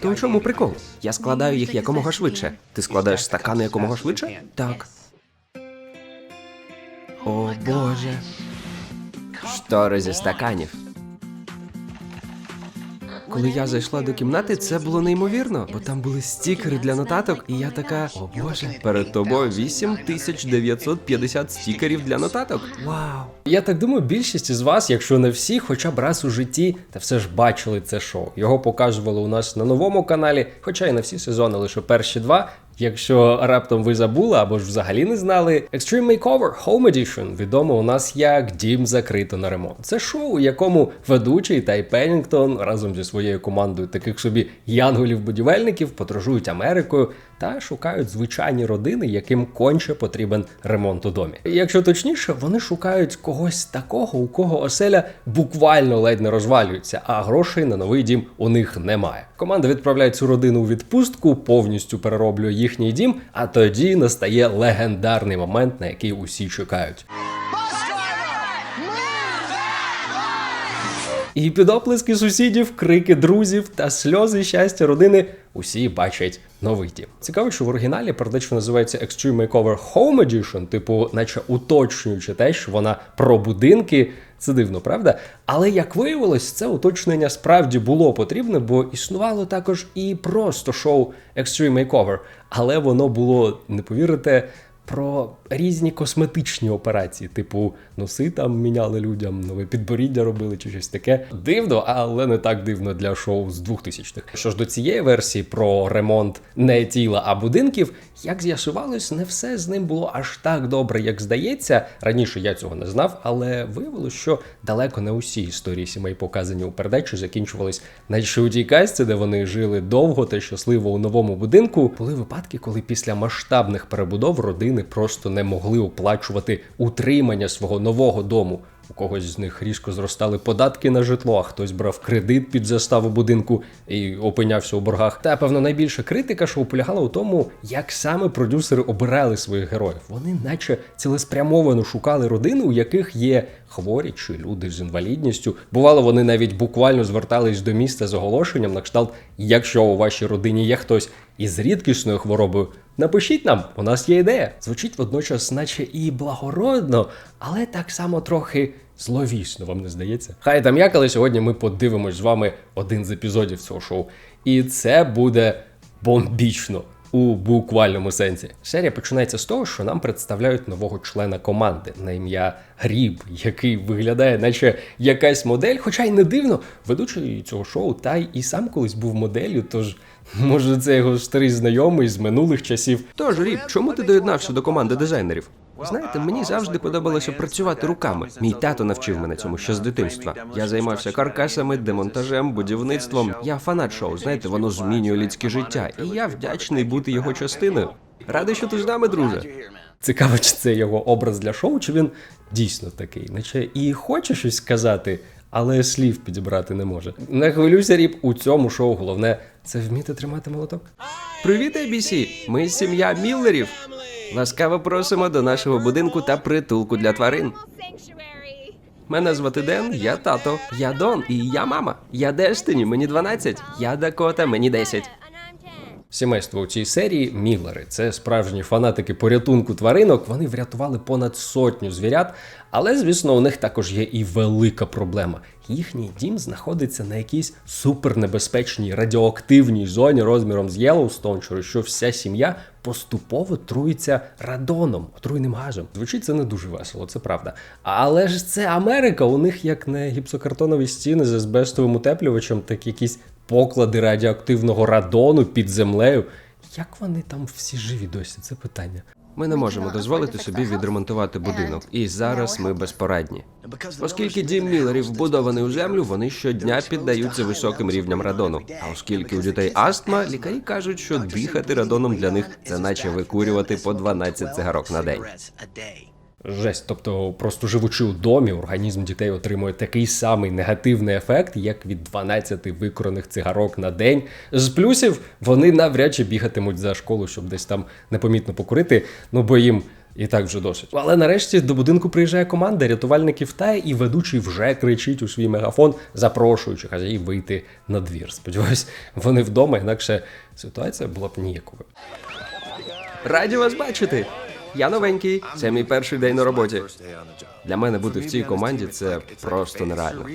То у чому прикол? Я складаю їх якомога швидше. Ти складаєш стакани якомога швидше? Так. О боже. Штори зі стаканів. Коли я зайшла до кімнати, це було неймовірно, бо там були стікери для нотаток, і я така: о боже, перед тобою 8950 стікерів для нотаток. Вау! Я так думаю, більшість із вас, якщо не всі, хоча б раз у житті, та все ж бачили це шоу. Його показували у нас на новому каналі, хоча й на всі сезони, лише перші два. Якщо раптом ви забули або ж взагалі не знали, Extreme Makeover Home Edition відомо у нас як Дім закрито на ремонт. Це шоу, у якому ведучий Тай Пеннінгтон разом зі своєю командою таких собі янголів-будівельників подорожують Америкою та шукають звичайні родини, яким конче потрібен ремонт у домі. Якщо точніше, вони шукають когось такого, у кого оселя буквально ледь не розвалюється, а грошей на новий дім у них немає. Команда відправляє цю родину у відпустку, повністю перероблює їхній дім, а тоді настає легендарний момент, на який усі чекають. І під оплески сусідів, крики друзів та сльози щастя родини усі бачать новий дім. Цікаво, що в оригіналі передача називається Extreme Makeover Home Edition, типу, наче уточнюючи те, що вона про будинки. Це дивно, правда? Але як виявилось, це уточнення справді було потрібне, бо існувало також і просто шоу Extreme Makeover. Але воно було, не повірите, про різні косметичні операції, типу носи там міняли людям, нове підборіддя робили чи щось таке. Дивно, але не так дивно для шоу з 2000-х. Що ж до цієї версії про ремонт не тіла, а будинків, як з'ясувалось, не все з ним було аж так добре, як здається. Раніше я цього не знав, але виявилось, що далеко не усі історії сімей, показані у передачі, закінчувались наче у тій казці, де вони жили довго та щасливо у новому будинку. Були випадки, коли після масштабних перебудов родини просто не могли оплачувати утримання свого нового дому. У когось з них різко зростали податки на житло, а хтось брав кредит під заставу будинку і опинявся у боргах. Та певно найбільша критика, що полягала у тому, як саме продюсери обирали своїх героїв. Вони, наче цілеспрямовано шукали родини, у яких є хворі чи люди з інвалідністю. Бувало, вони навіть буквально звертались до міста з оголошенням на кшталт, якщо у вашій родині є хтось із рідкісною хворобою. Напишіть нам, у нас є ідея. Звучить водночас, наче і благородно, але так само трохи зловісно, вам не здається? Хай там як, але сьогодні ми подивимось з вами один з епізодів цього шоу. І це буде бомбічно. У буквальному сенсі серія починається з того, що нам представляють нового члена команди на ім'я Гріб, який виглядає, наче якась модель, хоча й не дивно, ведучий цього шоу та й і сам колись був моделлю, тож може це його старий знайомий з минулих часів. Тож, Ріп, чому ти доєднався до команди дизайнерів? Знаєте, мені завжди подобалося працювати руками. Мій тато навчив мене цьому ще з дитинства. Я займався каркасами, демонтажем, будівництвом. Я фанат шоу. Знаєте, воно змінює людське життя, і я вдячний бути його частиною. Радий, що ти з нами, друже. Цікаво, чи це його образ для шоу, чи він дійсно такий, наче і хоче щось сказати, але слів підібрати не може. Не хвилюйся, Ріп, у цьому шоу головне це вміти тримати молоток. Привіт, ABC! Ми сім'я Міллерів. Ласкаво просимо до нашого будинку та притулку для тварин. Мене звати Ден, я тато, я Дон і я мама. Я Дестині, мені 12, я Дакота, мені 10. And I'm 10. Сімейство у цій серії Міллери. Це справжні фанатики порятунку тваринок. Вони врятували понад сотню звірят. Але, звісно, у них також є і велика проблема. Їхній дім знаходиться на якійсь супернебезпечній радіоактивній зоні розміром з Єлоустон, через що вся сім'я поступово труїться радоном, отруйним газом. Звучить це не дуже весело, це правда. Але ж це Америка. У них як не гіпсокартонові стіни з азбестовим утеплювачем, так якісь поклади радіоактивного радону під землею. Як вони там всі живі досі? Це питання. Ми не можемо дозволити собі відремонтувати будинок, і зараз ми безпорадні. Оскільки дім Міллерів вбудований у землю, вони щодня піддаються високим рівням радону. А оскільки у дітей астма, лікарі кажуть, що дихати радоном для них це наче викурювати по 12 цигарок на день. Жесть, тобто, просто живучи у домі, організм дітей отримує такий самий негативний ефект, як від 12 викорених цигарок на день. З плюсів вони навряд чи бігатимуть за школу, щоб десь там непомітно покурити. Ну бо їм І так вже досить. Але нарешті до будинку приїжджає команда, рятувальників тає, і ведучий вже кричить у свій мегафон, запрошуючи хазяїв вийти на двір. Сподіваюсь, вони вдома, інакше ситуація була б ніяковою. Раді вас бачити. Я новенький. Це мій перший день на роботі. Для мене бути в цій команді це просто нереально.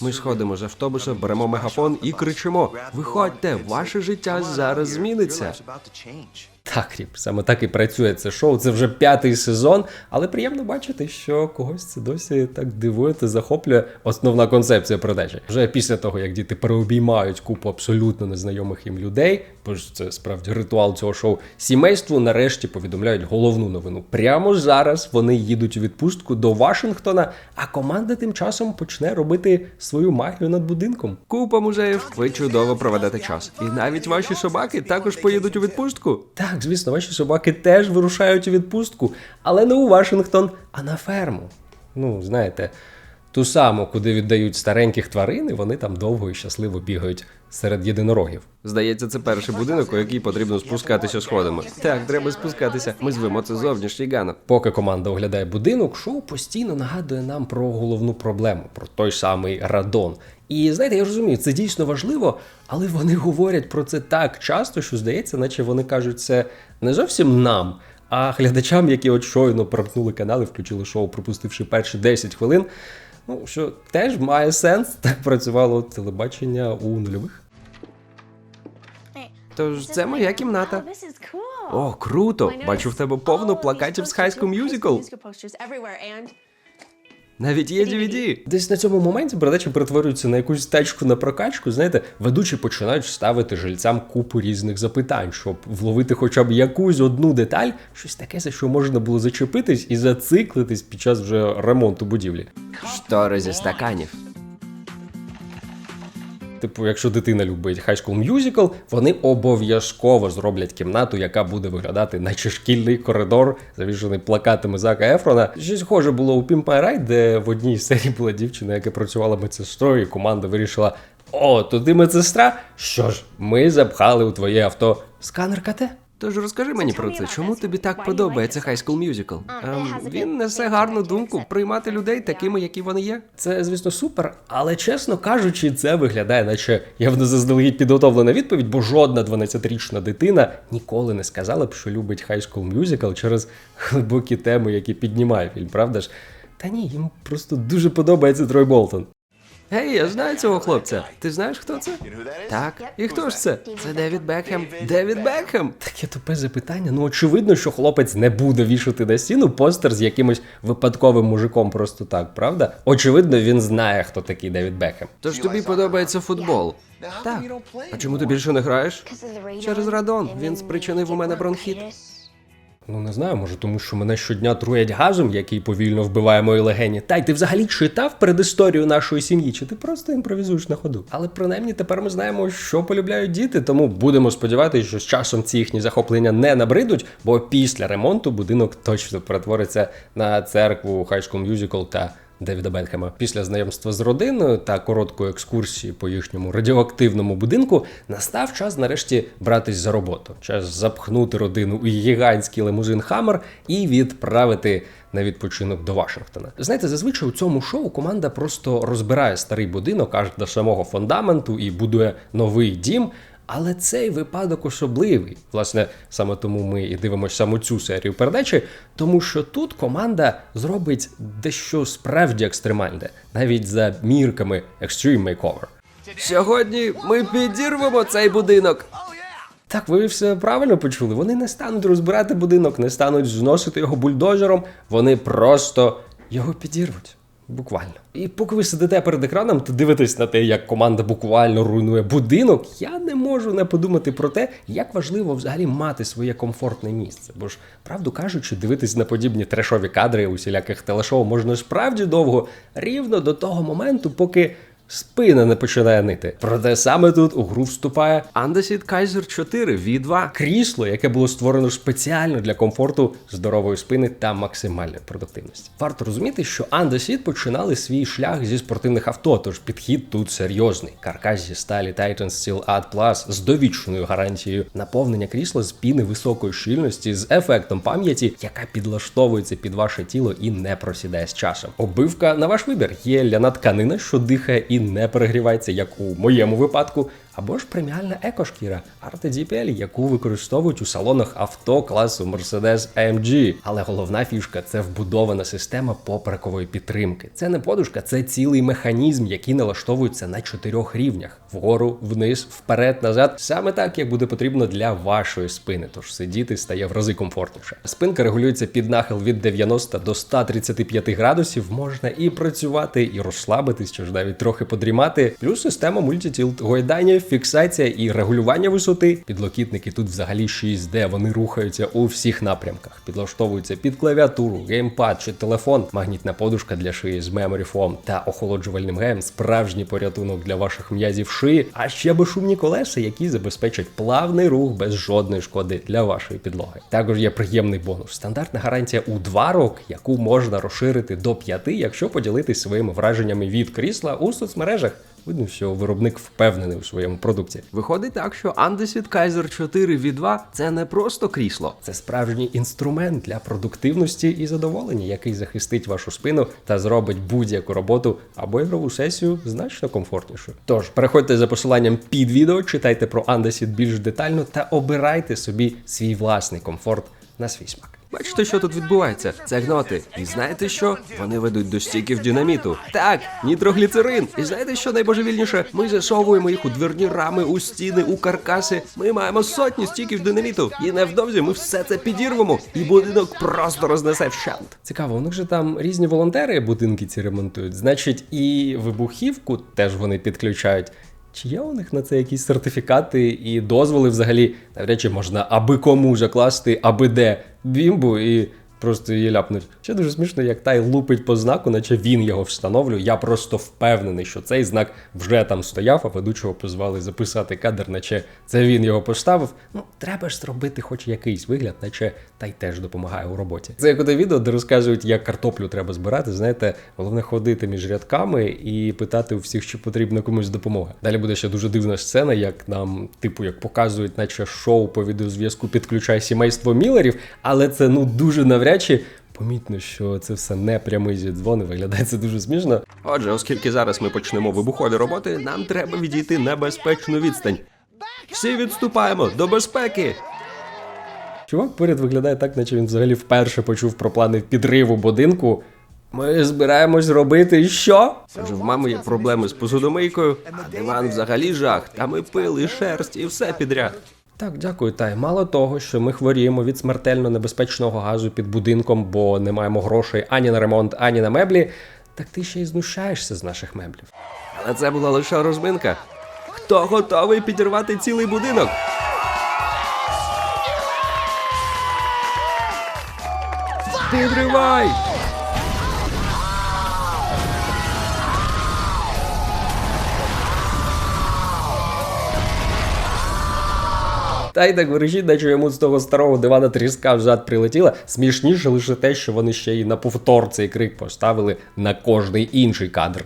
Ми сходимо з автобуса, беремо мегафон і кричимо: Виходьте, ваше життя зараз зміниться. Так, Ріп, саме так і працює це шоу. Це вже п'ятий сезон, але приємно бачити, що когось це досі так дивує та захоплює основна концепція передачі. Вже після того, як діти переобіймають купу абсолютно незнайомих їм людей, бо ж це справді ритуал цього шоу. Сімейству нарешті повідомляють головну новину. Прямо зараз вони їдуть у відпустку до Вашингтона, а команда тим часом почне робити свою магію над будинком. Купа музеїв, ви чудово проведете час. І навіть ваші собаки також поїдуть у відпустку. Так, звісно, ваші собаки теж вирушають у відпустку, але не у Вашингтон, а на ферму. Ну, знаєте, ту саму, куди віддають стареньких тварин, і вони там довго і щасливо бігають серед єдинорогів. Здається, це перший будинок, у який потрібно спускатися сходами. Так, треба спускатися. Ми звемо це зовнішній ганок. Поки команда оглядає будинок, шоу постійно нагадує нам про головну проблему, про той самий радон. І знаєте, я розумію, це дійсно важливо, але вони говорять про це так часто, що здається, наче вони кажуть це не зовсім нам, а глядачам, які от щойно перемкнули канал і включили шоу, пропустивши перші 10 хвилин. Ну що теж має сенс, так працювало телебачення у нульових. Тож це моя кімната. О, круто! Бачу в тебе повно Oh, плакатів з High School Musical. Навіть є DVD. Десь на цьому моменті передача перетворюється на якусь тачку на прокачку. Знаєте, ведучі починають ставити жильцям купу різних запитань, щоб вловити хоча б якусь одну деталь, щось таке, за що можна було зачепитись і зациклитись під час вже ремонту будівлі. Штори зі стаканів. Типу, якщо дитина любить High School Musical, вони обов'язково зроблять кімнату, яка буде виглядати, наче шкільний коридор, завішений плакатами Зака Ефрона. Щось схоже було у Ride, де в одній серії була дівчина, яка працювала медсестрою, і команда вирішила: О, туди медсестра? Що ж, ми запхали у твоє авто сканер КТ. Тож розкажи мені про це, чому тобі так подобається High School Musical? Ем, він несе гарну думку приймати людей такими, які вони є. Це, звісно, супер, але чесно кажучи, це виглядає, наче явно заздалегідь підготовлена відповідь, бо жодна 12-річна дитина ніколи не сказала б, що любить High School Musical через глибокі теми, які піднімає фільм, правда ж? Та ні, їм просто дуже подобається Трой Болтон. Гей, я знаю цього хлопця. Ти знаєш, хто це? Так. І хто ж це? Це Девід Бекхем. Девід Бекхем! Таке тупе запитання. Ну очевидно, що хлопець не буде вішати на стіну постер з якимось випадковим мужиком просто так, правда? Очевидно, він знає, хто такий Девід Бекхем. Тож тобі подобається футбол. Так. А чому ти більше не граєш? Через радон. Він спричинив у мене бронхіт. Ну не знаю, може тому, що мене щодня труять газом, який повільно вбиває мої легені. Та й ти взагалі читав передісторію нашої сім'ї, чи ти просто імпровізуєш на ходу? Але принаймні тепер ми знаємо, що полюбляють діти, тому будемо сподіватися, що з часом ці їхні захоплення не набридуть, бо після ремонту будинок точно перетвориться на церкву High School Musical та Девіда Бенхема. Після знайомства з родиною та короткої екскурсії по їхньому радіоактивному будинку настав час нарешті братись за роботу. Час запхнути родину у гігантський лимузин Хаммер і відправити на відпочинок до Вашингтона. Знаєте, зазвичай у цьому шоу команда просто розбирає старий будинок аж до самого фундаменту і будує новий дім. Але цей випадок особливий. Власне, саме тому ми і дивимося саме цю серію передачі, тому що тут команда зробить дещо справді екстремальне, навіть за мірками Extreme Makeover. Сьогодні ми підірвемо цей будинок. Так, ви все правильно почули. Вони не стануть розбирати будинок, не стануть зносити його бульдозером, вони просто його підірвуть. Буквально. І поки ви сидите перед екраном та дивитесь на те, як команда буквально руйнує будинок, я не можу не подумати про те, як важливо взагалі мати своє комфортне місце. Бо ж, правду кажучи, дивитись на подібні трешові кадри усіляких телешоу можна справді довго, рівно до того моменту, поки спина не починає нити. Проте саме тут у гру вступає Андесід Kaiser 4 V2. крісло, яке було створено спеціально для комфорту, здорової спини та максимальної продуктивності. Варто розуміти, що Андесід починали свій шлях зі спортивних авто, тож підхід тут серйозний. Каркас зі сталі Titan Steel Ad Plus з довічною гарантією наповнення крісла з піни високої щільності з ефектом пам'яті, яка підлаштовується під ваше тіло і не просідає з часом. Обивка на ваш вибір є ляна тканина, що дихає і не перегрівається, як у моєму випадку. Або ж преміальна екошкіра Arte DPL, яку використовують у салонах авто класу Mercedes AMG. Але головна фішка це вбудована система поперекової підтримки. Це не подушка, це цілий механізм, який налаштовується на чотирьох рівнях: вгору, вниз, вперед, назад. Саме так, як буде потрібно для вашої спини. Тож сидіти стає в рази комфортніше. Спинка регулюється під нахил від 90 до 135 градусів. Можна і працювати, і розслабитись, чи ж навіть трохи подрімати. Плюс система мультитілт гойдання, фіксація і регулювання висоти. Підлокітники тут взагалі 6D, вони рухаються у всіх напрямках. Підлаштовуються під клавіатуру, геймпад чи телефон, магнітна подушка для шиї з memory foam та охолоджувальним геєм, справжній порятунок для ваших м'язів шиї, а ще безшумні колеса, які забезпечать плавний рух без жодної шкоди для вашої підлоги. Також є приємний бонус. Стандартна гарантія у 2 роки, яку можна розширити до 5, якщо поділитись своїми враженнями від крісла у соцмережах. Видно, що виробник впевнений у своєму продукті. Виходить так, що Андесід Kaiser 4 V2 це не просто крісло. Це справжній інструмент для продуктивності і задоволення, який захистить вашу спину та зробить будь-яку роботу або ігрову сесію значно комфортнішою. Тож переходьте за посиланням під відео, читайте про Андесід більш детально та обирайте собі свій власний комфорт на свій смак. Бачите, що тут відбувається? Це гноти. І знаєте що? Вони ведуть до стіків динаміту. Так, нітрогліцерин. І знаєте, що найбожевільніше? Ми засовуємо їх у дверні рами, у стіни, у каркаси. Ми маємо сотні стіків динаміту. І невдовзі ми все це підірвемо, і будинок просто рознесе вщент. Цікаво, у них же там різні волонтери будинки ці ремонтують. Значить, і вибухівку теж вони підключають. Чи є у них на це якісь сертифікати і дозволи взагалі? Навряд чи можна аби кому закласти, аби де бімбу і просто її ляпнуть. Ще дуже смішно, як Тай лупить по знаку, наче він його встановлює. Я просто впевнений, що цей знак вже там стояв, а ведучого позвали записати кадр, наче це він його поставив. Ну, треба ж зробити хоч якийсь вигляд, наче Тай теж допомагає у роботі. Це як оте відео, де розказують, як картоплю треба збирати. Знаєте, головне ходити між рядками і питати у всіх, чи потрібна комусь допомога. Далі буде ще дуже дивна сцена, як нам, типу, як показують, наче шоу по відеозв'язку підключає сімейство Міллерів, але це ну дуже навряд чи. Помітно, що це все не прямий зідзвон, і виглядає це дуже смішно. Отже, оскільки зараз ми почнемо вибухові роботи, нам треба відійти на безпечну відстань. Всі відступаємо до безпеки. Чувак поряд виглядає так, наче він взагалі вперше почув про плани підриву будинку. Ми збираємось робити що? Адже в мами є проблеми з посудомийкою, а диван взагалі жах. Там і пил, і шерсть, і все підряд. Так, дякую, Тай. Мало того, що ми хворіємо від смертельно небезпечного газу під будинком, бо не маємо грошей ані на ремонт, ані на меблі. Так ти ще й знущаєшся з наших меблів. Але це була лише розминка. Хто готовий підірвати цілий будинок? Підривай! Та й так вирішіть, наче йому з того старого дивана тріска взад прилетіла. Смішніше лише те, що вони ще й на повтор цей крик поставили на кожний інший кадр.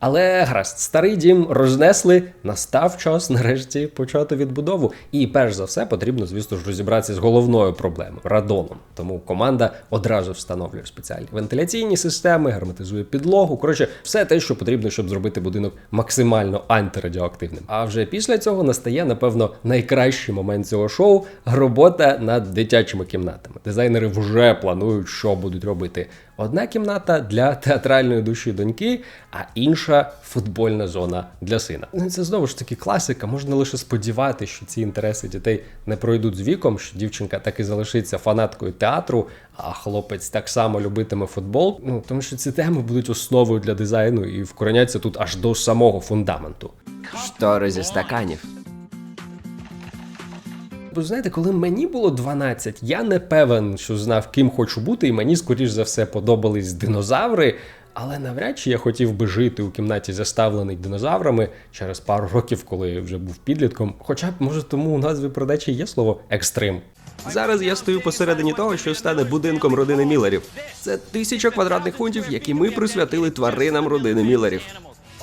Але гаразд, старий дім рознесли, настав час нарешті почати відбудову. І перш за все потрібно, звісно ж, розібратися з головною проблемою радоном. Тому команда одразу встановлює спеціальні вентиляційні системи, герметизує підлогу. Коротше, все те, що потрібно, щоб зробити будинок максимально антирадіоактивним. А вже після цього настає, напевно, найкращий момент цього шоу робота над дитячими кімнатами. Дизайнери вже планують, що будуть робити. Одна кімната для театральної душі доньки, а інша футбольна зона для сина. Ну це знову ж таки класика. Можна лише сподіватися, що ці інтереси дітей не пройдуть з віком, що дівчинка так і залишиться фанаткою театру, а хлопець так само любитиме футбол. Ну тому що ці теми будуть основою для дизайну і вкореняться тут аж до самого фундаменту. Штори зі стаканів. Бо знаєте, коли мені було 12, я не певен, що знав, ким хочу бути, і мені, скоріш за все, подобались динозаври. Але навряд чи я хотів би жити у кімнаті, заставленій динозаврами через пару років, коли я вже був підлітком. Хоча б, може, тому у назві передачі є слово екстрим. Зараз я стою посередині того, що стане будинком родини Міллерів. Це тисяча квадратних фунтів, які ми присвятили тваринам родини Міллерів.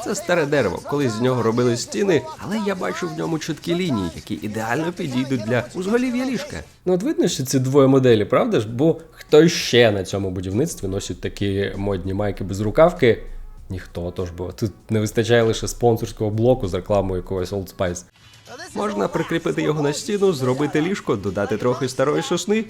Це старе дерево, колись з нього робили стіни, але я бачу в ньому чіткі лінії, які ідеально підійдуть для узголів'я ліжка. Ну, от видно, що це двоє моделі, правда ж? Бо хто ще на цьому будівництві носить такі модні майки без рукавки? Ніхто, тож бо тут не вистачає лише спонсорського блоку з рекламою якогось Old Spice. Можна прикріпити його на стіну, зробити ліжко, додати трохи старої сосни.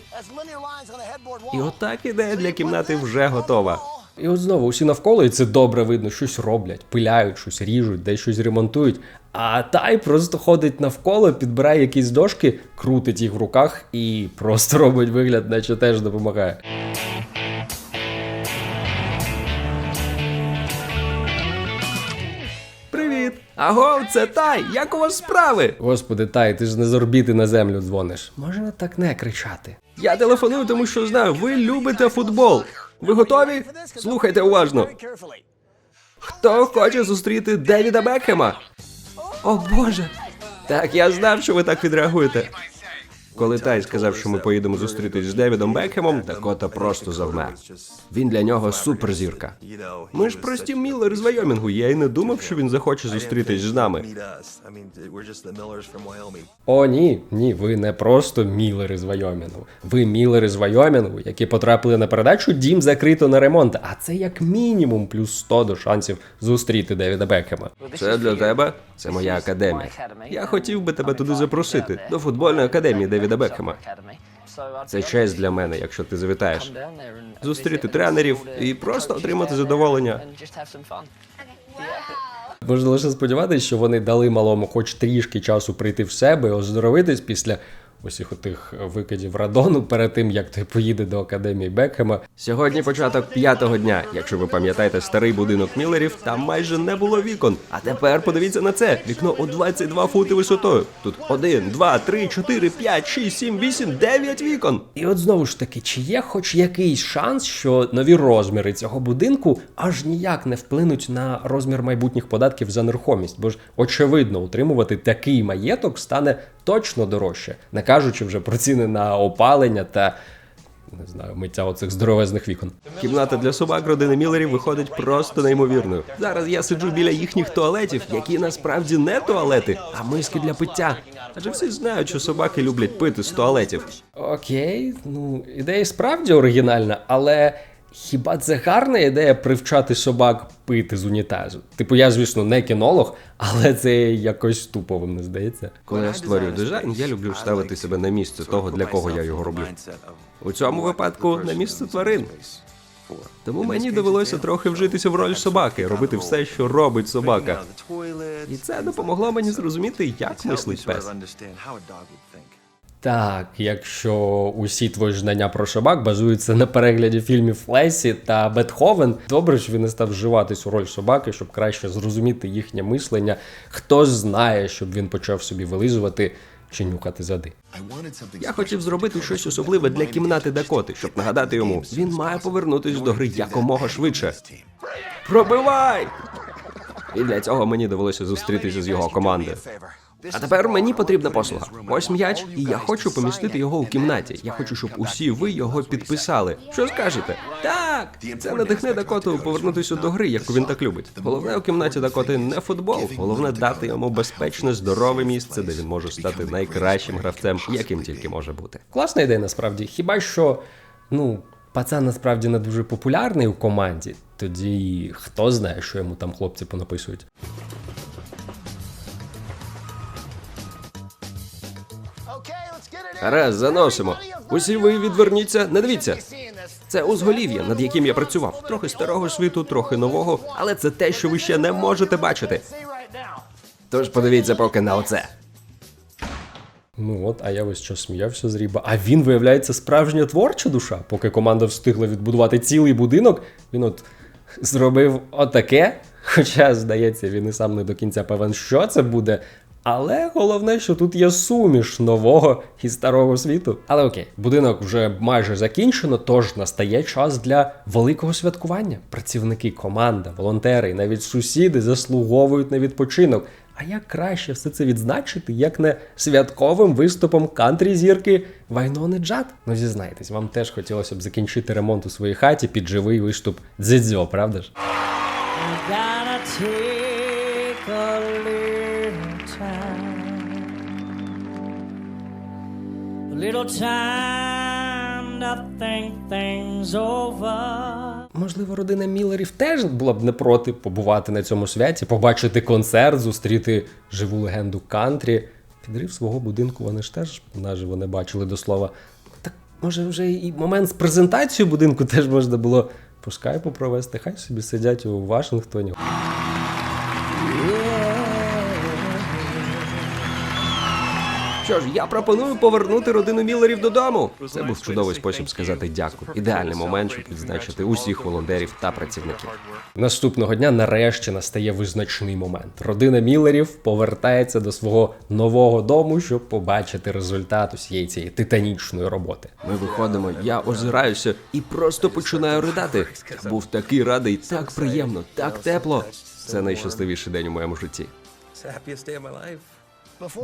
І отак ідея для кімнати вже готова. І от знову усі навколо, і це добре видно, щось роблять, пиляють, щось ріжуть, десь щось ремонтують. А тай просто ходить навколо, підбирає якісь дошки, крутить їх в руках і просто робить вигляд, наче теж допомагає. Агов, це Тай! Як у вас справи? Господи, тай, ти ж не з орбіти на землю дзвониш. Можна так не кричати. Я телефоную, тому що знаю, ви любите футбол. Ви готові? Слухайте уважно. Хто хоче зустріти Девіда Бекхема? О Боже! Так, я знав, що ви так відреагуєте. Коли Тай сказав, що ми поїдемо зустрітись з Девідом Бекхемом, Дакота просто завмер. Він для нього суперзірка. Ми ж прості Міллери з Вайомінгу. Я й не думав, що він захоче зустрітись з нами. О, ні, ні, ви не просто мілери з Вайомінгу. Ви мілери з Вайомінгу, які потрапили на передачу Дім закрито на ремонт. А це як мінімум плюс 100 до шансів зустріти Девіда Бекхема. Це для тебе. Це моя академія. Я хотів би тебе туди запросити до футбольної академії Девіда Бекхема. Це честь для мене, якщо ти завітаєш. Зустріти тренерів і просто отримати задоволення. Можна лише сподіватися, що вони дали малому хоч трішки часу прийти в себе оздоровитись після усіх отих викидів радону перед тим, як той поїде до академії Бекхема. Сьогодні початок п'ятого дня. Якщо ви пам'ятаєте старий будинок Міллерів, там майже не було вікон. А тепер подивіться на це: вікно у 22 фути висотою. Тут один, два, три, чотири, п'ять, шість, сім, вісім, дев'ять вікон. І от знову ж таки, чи є хоч якийсь шанс, що нові розміри цього будинку аж ніяк не вплинуть на розмір майбутніх податків за нерухомість? Бо ж очевидно, утримувати такий маєток стане точно дорожче, не кажучи вже про ціни на опалення та не знаю, миття оцих здоровезних вікон. Кімната для собак родини Міллерів виходить просто неймовірною. Зараз я сиджу біля їхніх туалетів, які насправді не туалети, а миски для пиття. Адже всі знають, що собаки люблять пити з туалетів. Окей, ну ідея справді оригінальна, але хіба це гарна ідея привчати собак пити з унітазу? Типу, я, звісно, не кінолог, але це якось тупо вам не здається. Коли я створюю дизайн, я люблю ставити себе на місце того, для кого я його роблю. У цьому випадку на місце тварин. Тому мені довелося трохи вжитися в роль собаки, робити все, що робить собака. І це допомогло мені зрозуміти, як мислить пес. Так, якщо усі твої знання про собак базуються на перегляді фільмів Лесі та Бетховен, добре, що він не став вживатись у роль собаки, щоб краще зрозуміти їхнє мислення. Хто знає, щоб він почав собі вилизувати чи нюхати зади. Я хотів зробити щось особливе для кімнати Дакоти, щоб нагадати йому, він має повернутись до гри якомога швидше. Пробивай! І для цього мені довелося зустрітися з його командою. А тепер мені потрібна послуга. Ось м'яч, і я хочу помістити його у кімнаті. Я хочу, щоб усі ви його підписали. Що скажете? Так, це надихне Дакоту повернутися до гри, яку він так любить. Головне у кімнаті Дакоти не футбол. Головне дати йому безпечне, здорове місце, де він може стати найкращим гравцем, яким тільки може бути. Класна ідея, насправді. Хіба що, ну, пацан насправді не дуже популярний у команді, тоді хто знає, що йому там хлопці понаписують. Раз, заносимо. Усі ви відверніться, не дивіться. Це узголів'я, над яким я працював. Трохи старого світу, трохи нового, але це те, що ви ще не можете бачити. Тож подивіться поки на оце. Ну от, а я весь час сміявся з Ріба. А він, виявляється, справжня творча душа. Поки команда встигла відбудувати цілий будинок, він от зробив отаке. Хоча, здається, він і сам не до кінця певен, що це буде. Але головне, що тут є суміш нового і старого світу. Але окей, будинок вже майже закінчено, тож настає час для великого святкування. Працівники, команда, волонтери і навіть сусіди заслуговують на відпочинок. А як краще все це відзначити, як не святковим виступом кантрі зірки Вайнони Джад? Ну зізнайтесь, вам теж хотілося б закінчити ремонт у своїй хаті під живий виступ дзидзьо, правда ж? Little time. Можливо, родина Міллерів теж була б не проти побувати на цьому святі, побачити концерт, зустріти живу легенду кантрі. Підрив свого будинку вони ж теж наживо не бачили до слова. Так може вже і момент з презентацією будинку теж можна було по скайпу провести. Хай собі сидять у Вашингтоні. Що ж, я пропоную повернути родину Міллерів додому. Це був чудовий спосіб сказати дякую. Ідеальний момент, щоб відзначити усіх волонтерів та працівників. Наступного дня нарешті настає визначний момент. Родина Міллерів повертається до свого нового дому, щоб побачити результат усієї цієї титанічної роботи. Ми виходимо, я озираюся і просто починаю ридати. Я був такий радий, так приємно, так тепло. Це найщасливіший день у моєму житті. Happiest day of my life.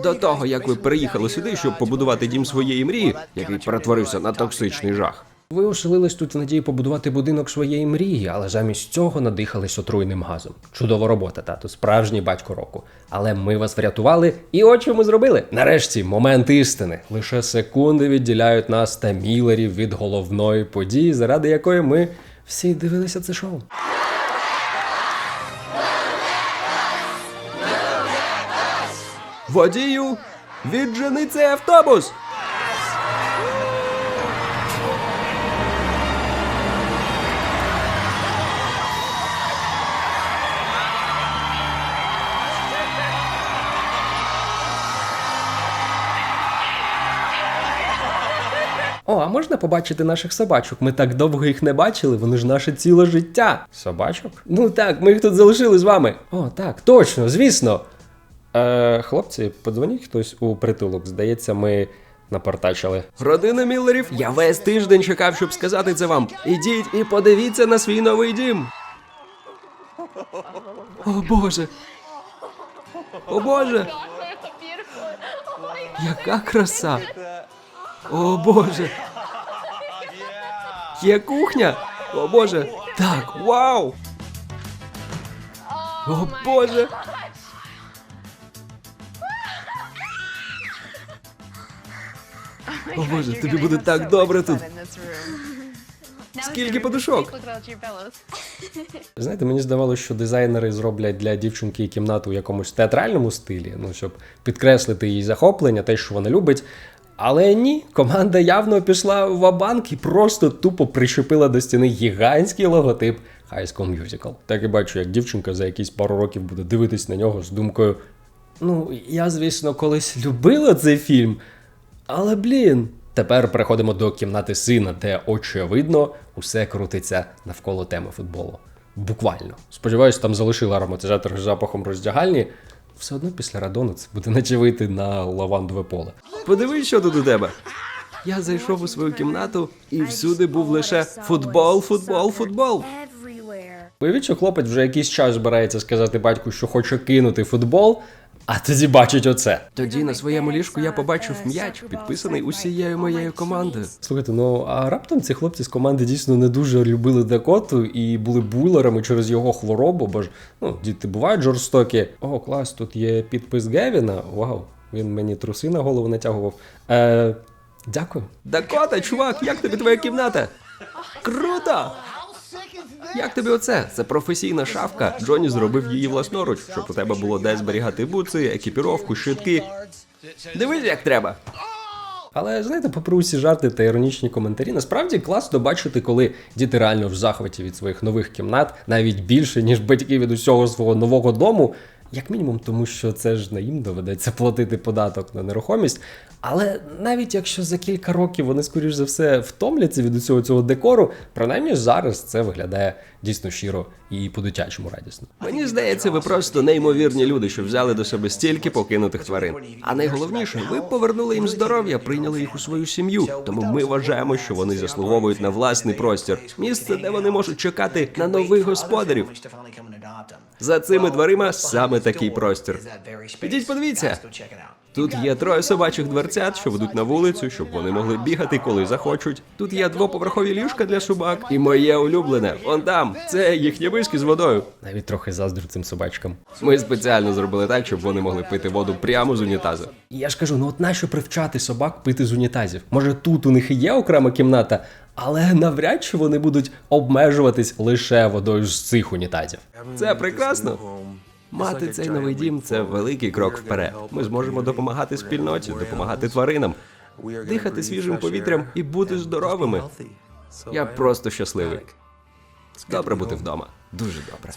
До того, як ви приїхали сюди, щоб побудувати дім своєї мрії, який перетворився на токсичний жах. Ви оселились тут в надії побудувати будинок своєї мрії, але замість цього надихались отруйним газом. Чудова робота, тату, справжній батько року. Але ми вас врятували, і от що ми зробили. Нарешті момент істини. Лише секунди відділяють нас та мілерів від головної події, заради якої ми всі дивилися це шоу. Водію, віджени цей автобус! О, а можна побачити наших собачок? Ми так довго їх не бачили, вони ж наше ціле життя. Собачок? Ну так, ми їх тут залишили з вами. О, так, точно, звісно. Е, хлопці, подзвоніть хтось у притулок. Здається, ми напортачили. Родина Міллерів, я весь тиждень чекав, щоб сказати це вам. Ідіть і подивіться на свій новий дім. О Боже. О Боже. Яка краса. О Боже. Є кухня. О Боже. Так, вау. О Боже. О Боже, тобі буде так добре тут. Скільки подушок? Знаєте, мені здавалося, що дизайнери зроблять для дівчинки кімнату в якомусь театральному стилі, ну щоб підкреслити її захоплення, те, що вона любить. Але ні, команда явно пішла в абанк і просто тупо прищепила до стіни гігантський логотип High School Musical. Так і бачу, як дівчинка за якісь пару років буде дивитись на нього з думкою: ну, я, звісно, колись любила цей фільм, але блін. Тепер переходимо до кімнати сина, де очевидно усе крутиться навколо теми футболу. Буквально. Сподіваюсь, там залишили ароматизатор з запахом роздягальні. Все одно після радону це буде наче вийти на лавандове поле. Подивись, що тут у тебе. Я зайшов у свою кімнату, і всюди був лише футбол, футбол, футбол. Уявіть, що хлопець вже якийсь час збирається сказати батьку, що хоче кинути футбол, а тоді бачить оце. Тоді на своєму ліжку я побачив м'яч, підписаний усією моєю командою. Слухайте, ну а раптом ці хлопці з команди дійсно не дуже любили Дакоту і були булерами через його хворобу, бо ж ну, діти бувають жорстокі. О, клас, тут є підпис Гевіна. Вау, він мені труси на голову натягував. Е, дякую. Дакота, чувак, як тобі твоя кімната? Круто! Як тобі оце? Це професійна шафка. Джоні зробив її власноруч, щоб у тебе було де зберігати буци, екіпіровку, щитки. Дивись, як треба. Але знаєте, попри усі жарти та іронічні коментарі, насправді класно бачити, коли діти реально в захваті від своїх нових кімнат, навіть більше, ніж батьки від усього свого нового дому. Як мінімум, тому що це ж не їм доведеться платити податок на нерухомість. Але навіть якщо за кілька років вони, скоріш за все, втомляться від усього цього декору, принаймні зараз це виглядає дійсно щиро і по-дитячому радісно. Мені здається, ви просто неймовірні люди, що взяли до себе стільки покинутих тварин. А найголовніше, ви повернули їм здоров'я, прийняли їх у свою сім'ю. Тому ми вважаємо, що вони заслуговують на власний простір, місце, де вони можуть чекати на нових господарів. За цими дверима саме такий простір. Підіть, подивіться. Тут є троє собачих дверцят, що ведуть на вулицю, щоб вони могли бігати, коли захочуть. Тут є двоповерхові ліжка для собак. І моє улюблене, он там, це їхні виски з водою. Навіть трохи заздрю цим собачкам. Ми спеціально зробили так, щоб вони могли пити воду прямо з унітазу. Я ж кажу, ну от нащо привчати собак пити з унітазів? Може, тут у них і є окрема кімната, але навряд чи вони будуть обмежуватись лише водою з цих унітазів. Це прекрасно. Мати цей новий дім це великий крок вперед. Ми зможемо допомагати спільноті, допомагати тваринам, дихати свіжим повітрям і бути здоровими. Я просто щасливий. Добре бути вдома. Дуже добре.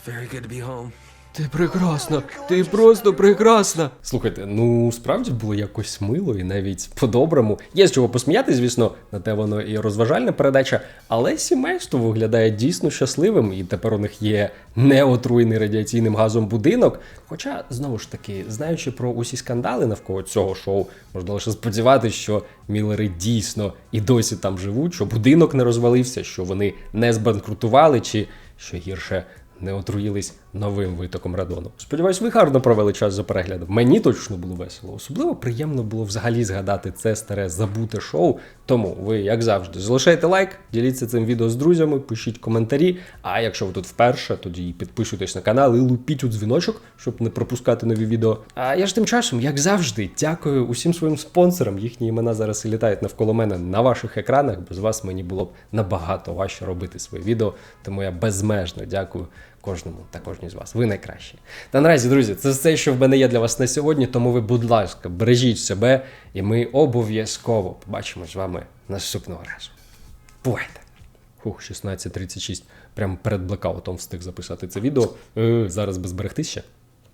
Ти прекрасна, ти просто прекрасна. Слухайте, ну справді було якось мило і навіть по-доброму. Є з чого посміяти, звісно, на те воно і розважальна передача, але сімейство виглядає дійсно щасливим, і тепер у них є неотруєний радіаційним газом будинок. Хоча, знову ж таки, знаючи про усі скандали навколо цього шоу, можна лише сподіватися, що Міллери дійсно і досі там живуть, що будинок не розвалився, що вони не збанкрутували, чи що гірше не отруїлись новим витоком радону. Сподіваюсь, ви гарно провели час за переглядом. Мені точно було весело. Особливо приємно було взагалі згадати це старе забуте шоу. Тому ви, як завжди, залишайте лайк, діліться цим відео з друзями, пишіть коментарі. А якщо ви тут вперше, тоді підписуйтесь на канал і лупіть у дзвіночок, щоб не пропускати нові відео. А я ж тим часом, як завжди, дякую усім своїм спонсорам. Їхні імена зараз і літають навколо мене на ваших екранах. Без вас мені було б набагато важче робити свої відео. Тому я безмежно дякую кожному та кожній з вас. Ви найкращі. Та наразі, друзі, це все, що в мене є для вас на сьогодні. Тому ви, будь ласка, бережіть себе, і ми обов'язково побачимо з вами наступного разу. Бувайте! Хух, 16.36. Прямо перед блекаутом встиг записати це відео. Е, зараз би зберегтись ще.